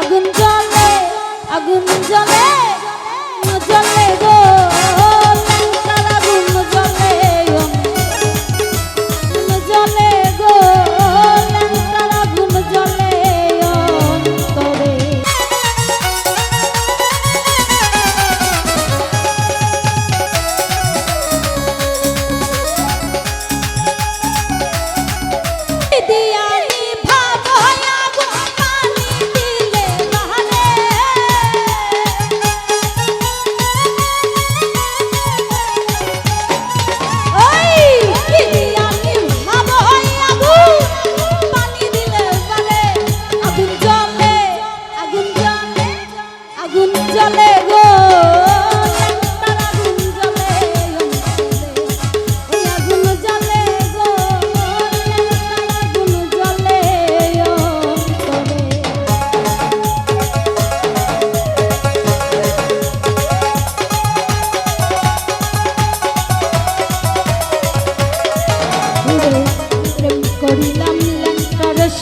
আগুন জলে আগুন জলে জলে গো।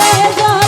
মনে যায়।